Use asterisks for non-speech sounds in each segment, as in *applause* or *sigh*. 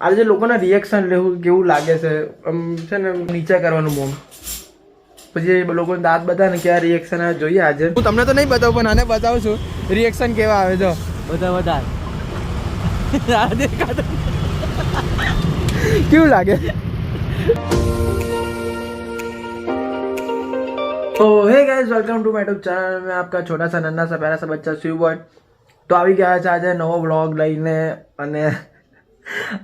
આજે લોકોના રિએક્શન લેવું કેવું લાગે છે આમ છે ને નીચે કરવાનું મોમ પછી એ લોકોને દાંત બતાવે ને કેવા રિએક્શન આવે જોઈએ આજે હું તમને તો નહીં બતાવું પણ આને બતાવું છું રિએક્શન કેવા આવે જો બધા વધારે क्यों लागे तो हे guys welcome to my YouTube channel में आपका छोटा सा नन्ना सा प्यारा सा बच्चा शिव बॉय તો આવી ગયા છે આજે નવો વ્લોગ લઈને અને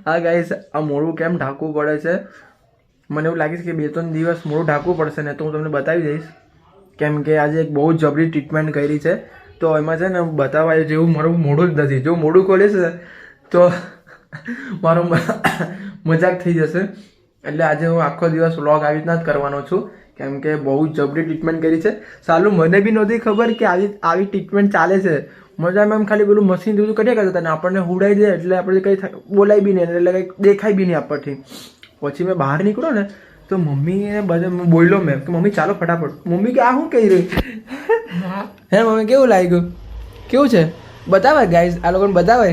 આ ગાઈસ આ મોડું કેમ ઢાંકવું પડે છે? મને એવું લાગે છે કે બે ત્રણ દિવસ મોડું ઢાંકવું પડશે ને તો હું તમને બતાવી દઈશ. કેમ કે આજે એક બહુ જબરી ટ્રીટમેન્ટ કરી છે. તો એમાં છે ને બતાવવા જેવું મારું મોઢું જ નથી. જો મોઢું ખોલીશ તો મારો મજાક થઈ જશે. એટલે આજે હું આખો દિવસ વ્લોગ આવી રીતના જ કરવાનો છું. કેમ કે બહુ જબરી ટ્રીટમેન્ટ કરી છે. સાલું મને બી નહોતી ખબર કે આવી આવી ટ્રીટમેન્ટ ચાલે છે. મજામાં એમ ખાલી પેલું મશીન જેવું કર્યા કરતા હતા ને આપણને હુડાઈ દે એટલે આપણે કંઈ બોલાય બી નહીં એટલે કંઈ દેખાય બી નહીં આપણથી. પછી મેં બહાર નીકળ્યો ને તો મમ્મીને બધા બોલ્યો મેં કે મમ્મી ચાલો ફટાફટ. મમ્મી કે આ શું કહી રહી? હે મમ્મી કેવું લાગ્યું? કેવું છે? બતાવે ગાઈઝ આ લોકોને બતાવે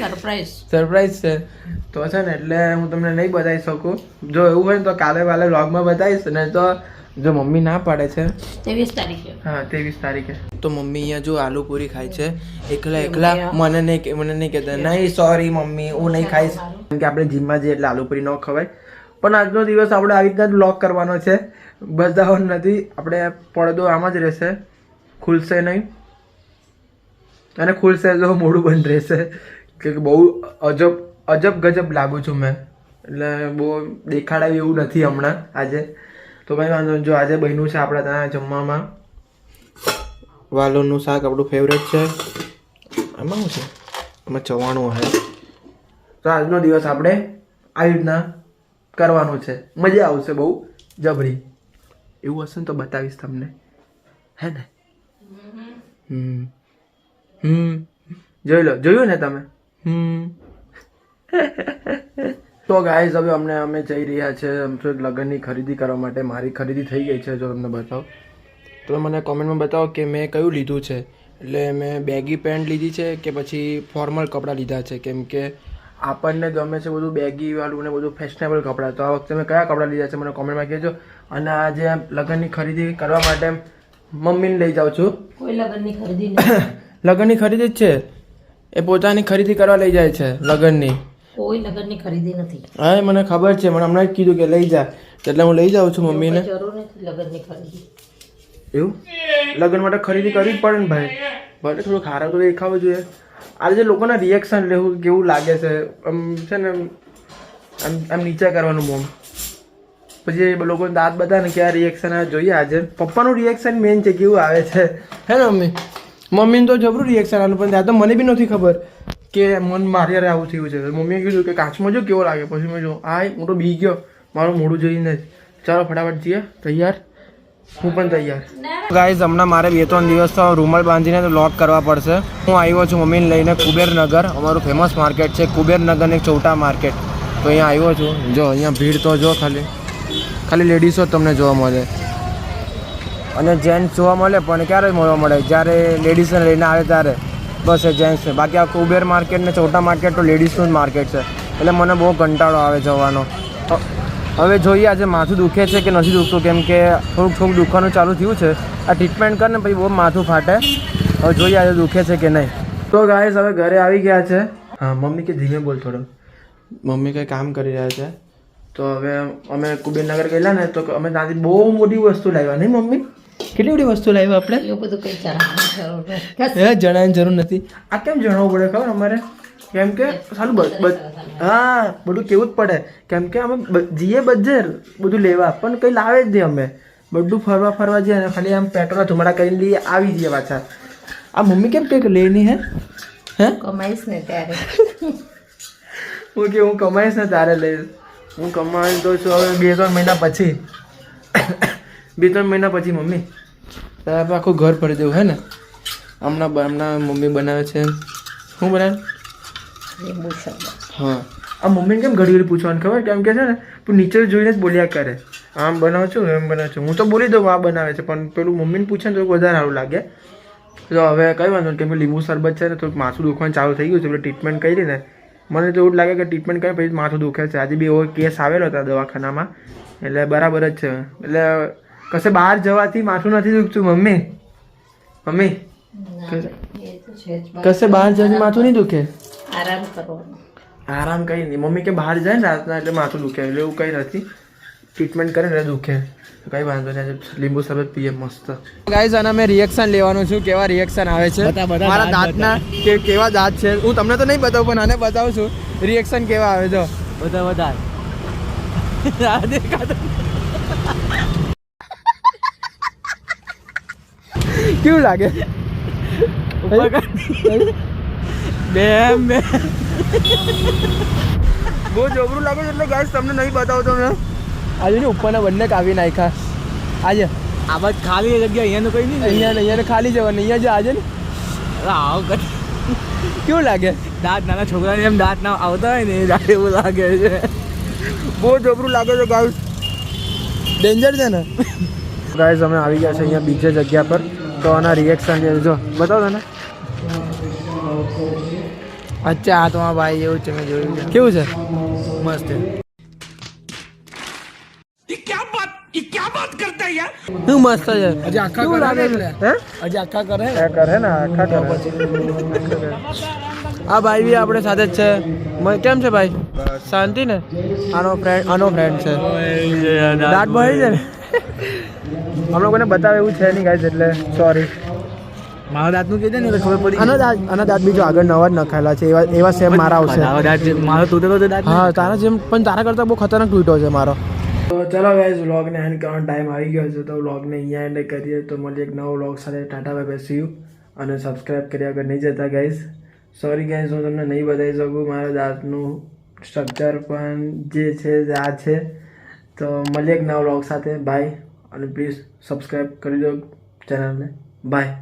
સરપ્રાઈઝ સરપ્રાઈઝ છે. તો છે ને એટલે હું તમને નહીં બતાવી શકું. જો એવું હોય ને તો કાલે વાલે વ્લોગમાં બતાવીશ ને તો જો મમ્મી ના પાડે છે? ત્રેવીસ તારીખે. હા ત્રેવીસ તારીખે. તો મમ્મી અહીંયા જો આલુ પૂરી ખાય છે. એકલા એકલા મને નહીં મને નહીં કહેતા. નહીં સોરી મમ્મી હું નહીં ખાઈશ. કેમ કે આપણે જીમમાં જઈએ એટલે આલુ પૂરી ન ખવાય. પણ આજનો દિવસ આપણે આવી રીતના જ લોક કરવાનો છે. બધા નથી. આપણે પડદો આમ જ રહેશે. ખુલશે નહીં. અને ખુલશે તો મોડું બંધ રહેશે. કે બહુ અજબ અજબ ગજબ લાગુ છું મેં. એટલે બહુ દેખાડાય એવું નથી હમણાં આજે. તો ભાઈ વાંધો. જો આજે બન્યું છે આપણા ત્યાં જમવામાં. વાલોનું શાક આપણું ફેવરેટ છે. આમાં શું છે? આમાં ચવાણું છે તો આજનો દિવસ આપણે આવી રીતના કરવાનું છે. મજા આવશે બહુ જબરી. એવું હશે ને તો બતાવીશ તમને. હે ને? હમ. હમ. જોઈ લો જોયું ને તમે? હમ. તો ગાઈઝ હવે અમને અમે જઈ રહ્યા છે આમ લગ્નની ખરીદી કરવા માટે. મારી ખરીદી થઈ ગઈ છે જો તમને બતાવો. તો મને કોમેન્ટમાં બતાવો કે મેં કયું લીધું છે. એટલે મેં બેગી પેન્ટ લીધી છે કે પછી ફોર્મલ કપડાં લીધા છે? કેમ કે આપણને ગમે છે બધું બેગીવાળું ને બધું ફેશનેબલ કપડાં. તો આ વખતે મેં કયા કપડાં લીધા છે મને કોમેન્ટમાં કહેજો. અને આજે લગ્નની ખરીદી કરવા માટે મમ્મીને લઈ જાઉં છું. કોઈ લગ્નની ખરીદી *coughs* લગ્નની ખરીદી જ છે. એ પોતાની ખરીદી કરવા લઈ જાય છે લગ્નની. કોઈ લગ્નની ખરીદી નથી. હા એ મને ખબર છે. મને હમણાં જ કીધું કે લઈ જા. એટલે હું લઈ જાઉં છું મમ્મીને. જરૂર નથી લગ્નની ખરીદી. એવું? લગ્ન માટે ખરીદી કરવી જ પડે ને ભાઈ. ભલે થોડું ખારા તો દેખાવું જોઈએ. આજે જે લોકોના રિએક્શન લેવું કેવું લાગે છે? આમ છે ને આમ આમ નીચે કરવાનું મોમ પછી લોકો લોકોને દાંત બતાવે ને કેવા રિએક્શન આવે? જોઈએ આજે. પપ્પાનું રિએક્શન મેઇન છે કેવું આવે છે? હે ને મમ્મી? મમ્મીને તો જબરું રિએક્શન આવેલું પણ ત્યાં તો મને બી નથી ખબર. કે મન મારી હારે આવું થયું છે. મમ્મીએ કીધું કે કાચમાં જો કેવો લાગે? પછી મેં જો આ હું તો બી ગયો. મારું મોઢું જોઈને ચાલો ફટાફટ જઈએ. તૈયાર? હું પણ તૈયાર. ગાઈઝ હમણાં મારે બે ત્રણ દિવસ તો રૂમાલ બાંધીને લોક કરવા પડશે. હું આવ્યો છું મમ્મીને લઈને કુબેરનગર. અમારું ફેમસ માર્કેટ છે, કુબેરનગર એક ચોટા માર્કેટ તો અહીંયા આવ્યો છું. જો, અહીંયા ભીડ તો જો ખાલી. ખાલી લેડીઝો તમને જોવા મળે. અને જેન્ટ્સ જોવા મળે, પણ ક્યારે જોવા મળે? જ્યારે લેડીઝને લઈને આવે ત્યારે. બસ એ જેન્ટ્સ છે. બાકી આ કુબેર માર્કેટ ને ચોટા માર્કેટ તો લેડીઝનું જ માર્કેટ છે. એટલે મને બહુ કંટાળો આવે જવાનો. હવે જોઈએ આજે માથું દુખે છે કે નથી દુખતું? કેમ કે થોડુંક થોડુંક દુખવાનું ચાલુ થયું છે. આ ટ્રીટમેન્ટ કરને પછી બહુ માથું ફાટે. હવે જોઈએ આજે દુખે છે કે નહીં. તો ગાઈસ હવે ઘરે આવી ગયા છે. હા મમ્મી કે ધીમે બોલ થોડો. મમ્મી કંઈ કામ કરી રહ્યા છે? તો હવે અમે કુબેરનગર ગયેલા ને તો અમે ત્યાંથી બહુ મોટી વસ્તુ લાવ્યા. નહીં મમ્મી? કેટલી બધી વસ્તુ લાવી આપણે? એ બધું કઈ જણાવવાની જણાવવાની જરૂર નથી. આ કેમ જણાવવું પડે ખબર અમારે? કેમ કે સારું બ- બ- હા બધું કેવું જ પડે. કેમ કે અમે જઈએ બજાર બધું લેવા પણ કંઈ લાવે જ નહીં અમે. બધું ફરવા ફરવા જઈએ અને ખાલી આમ પેટ્રોલના ધુમાડા કરીને લઈએ આવી જઈએ પાછા. આ મમ્મી કેમ કંઈક લેની હે? હે? કમાઈશ ને ત્યારે. હું કે હું કમાઈશ ને તારે લઈશ. હું કમાઈ તો છું હવે બે ત્રણ મહિના પછી. બે ત્રણ મહિના પછી મમ્મી. તારે આપણે આખું ઘર ભરી દેવું, હે ને? હમણાં હમણાં મમ્મી બનાવે છે. શું બનાવે? હા. આ મમ્મીને કેમ ઘડી ઘડી પૂછવાનું ખબર? કેમ કે છે ને, તું નીચે જોઈને જ બોલ્યા કરે. આમ બનાવું છું એમ બનાવું છું. હું તો બોલી દઉં આ બનાવે છે, પણ પેલું મમ્મીને પૂછે ને તો વધારે સારું લાગે. તો હવે કઈ વાંધો કેમ કે લીંબુ શરબત છે ને તો માથું દુખવાનું ચાલુ થઈ ગયું છે, એટલે ટ્રીટમેન્ટ કરી ને. મને તો એવું લાગે કે ટ્રીટમેન્ટ કરે, પછી માથું દુખે છે. આજે બી એવો કેસ આવેલો હતો દવાખાનામાં. એટલે બરાબર જ છે. એટલે કશે બહાર જવાથી માથું નથી દુખતું મમ્મી? મમ્મી? ના ભાઈ, એ તો છે જ કશે બહાર જવાથી માથું નહીં દુખે? આરામ કરવાનો આરામ કંઈ નહીં. મમ્મી કે બહાર જાય ને રાતના એટલે માથું દુખે. એટલે એવું કંઈ નથી. ટ્રીટમેન્ટ કરે ને દુખે. કઈ વાંધો નહીં. લીંબુ શરબત પીએ મસ્ત. ગાઈઝ અને મેં રિએક્શન લેવાનું છું. કેવા રિએક્શન આવે છે? બતા, બતા, મારા દાંતના કે કેવા દાંત છે? હું તમને તો નહીં બતાવું પણ આને બતાવું છું. રિએક્શન કેવા આવે જો બધા બધા આ દેખાતો કેવું લાગે? બે બેમ બે બહુ જબરું લાગે છે એટલે ગાય તમને નહીં બતાવું તો મેં. આજે ને ઉપરના બંને કાવી નાખ્યા. આજે. આ બાજ ખાલી જગ્યા અહીંયાનું કઈ નહીં અહીંયા અહીંયા ખાલી જવાનું. અહીંયા જે આજે ને? આવો કર. કેવું લાગે? દાંત નાના છોકરાને એમ દાંત ના આવતા હોય ને એ દાંત એવું લાગે છે. બહુ જબરું લાગે છે ગાઈસ ડેન્જર છે ને? ગાઈસ અમે આવી ગયા છે અહીંયા બીજે જગ્યા પર. તો આના રિએક્શન છે. જો બતાવો તને. અચ્છા આ તો આ ભાઈ એવું છે મેં જોયું છે. કેવું છે? મસ્ત શું મસ્ત છે? હજી આખા કરે છે? હજી આખા કરે આ કરે ને આખા કરે આ ભાઈ બી આપણે સાથે જ છે. કેમ છે ભાઈ? શાંતિ ને? આનો ફ્રેન્ડ આનો ફ્રેન્ડ છે. દાંત ભરી છે ને? અમે લોકોને બતાવે એવું છે નહીં ગાઈઝ એટલે સોરી મારા દાંતનું દે ને ખબર પડી આનો દાંત આના દાંત બીજો આગળ નવા જ નખાયેલા છે એવા એવા સેમ મારા આવશે. મારા તૂટેલો તો દાંત હા તારા જેમ પણ તારા કરતાં બહુ ખતરનાક તૂટ્યો છે મારો. તો ચલો ગાઈઝ વ્લોગને એન્ડ કરવાનો ટાઈમ આવી ગયો છે તો વ્લોગને અહીંયા એન્ડ કરીએ તો મળી એક નવો વ્લોગ સાથે. Tata bye bye see you અને સબસ્ક્રાઇબ કર્યા વગર નહીં જતા ગાઈઝ સોરી ગાઈઝ હું તમને નહીં બતાવી શકું. મારા દાંતનું સ્ટ્રક્ચર પણ જે છે આ છે. તો મળીએ એક નવા વ્લોગ સાથે. બાય અને પ્લીઝ સબસ્ક્રાઈબ કરી દો ચેનલને બાય